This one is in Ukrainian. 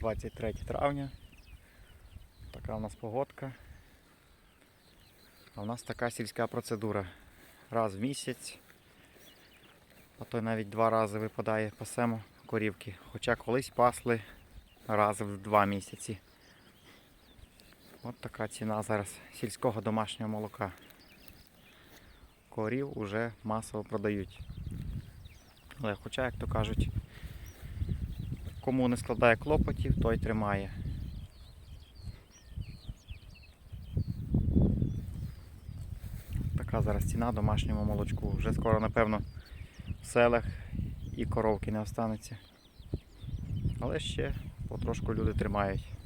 23 травня. Така у нас погодка. А у нас така сільська процедура. Раз в місяць, а то навіть два рази випадає пасемо корівки. Хоча колись пасли раз в два місяці. От така ціна зараз сільського домашнього молока. Корів уже масово продають. Але хоча, як то кажуть, кому не складає клопотів, той тримає. Така зараз ціна домашньому молочку. Вже скоро, напевно, в селах і коровки не останеться. Але ще потрошку люди тримають.